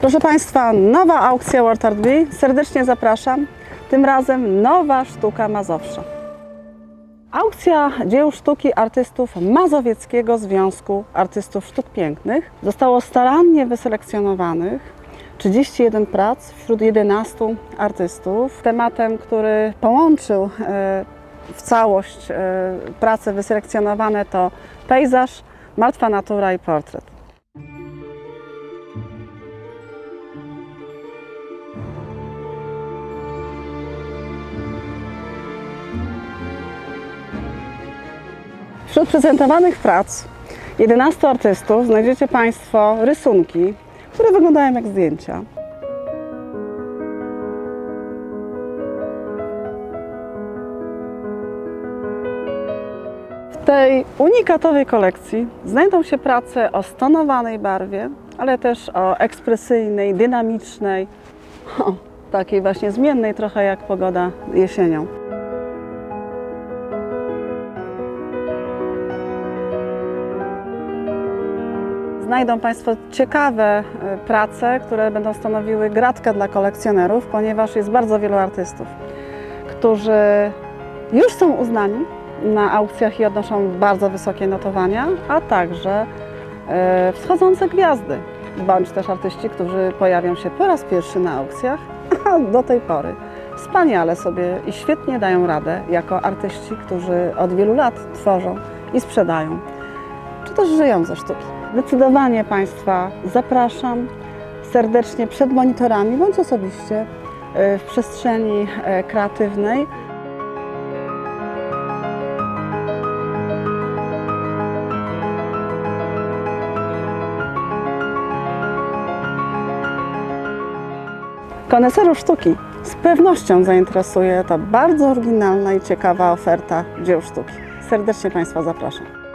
Proszę Państwa, nowa aukcja World Art Bee. Serdecznie zapraszam. Tym razem nowa sztuka Mazowsza. Aukcja dzieł sztuki artystów Mazowieckiego Związku Artystów Sztuk Pięknych. Zostało starannie wyselekcjonowanych 31 prac wśród 11 artystów. Tematem, który połączył e, w całość e, prace wyselekcjonowane to pejzaż, martwa natura i portret. Wśród prezentowanych prac 11 artystów znajdziecie Państwo rysunki, które wyglądają jak zdjęcia. W tej unikatowej kolekcji znajdą się prace o stonowanej barwie, ale też o ekspresyjnej, dynamicznej, o, takiej właśnie zmiennej trochę jak pogoda jesienią. Znajdą Państwo ciekawe e, prace, które będą stanowiły gratkę dla kolekcjonerów, ponieważ jest bardzo wielu artystów, którzy już są uznani na aukcjach i odnoszą bardzo wysokie notowania, a także e, wschodzące gwiazdy, bądź też artyści, którzy pojawią się po raz pierwszy na aukcjach, a do tej pory wspaniale sobie i świetnie dają radę jako artyści, którzy od wielu lat tworzą i sprzedają czy też żyją ze sztuki. Zdecydowanie Państwa zapraszam serdecznie przed monitorami bądź osobiście e, w przestrzeni e, kreatywnej. Koneserów sztuki z pewnością zainteresuje ta bardzo oryginalna i ciekawa oferta dzieł sztuki. Serdecznie Państwa zapraszam.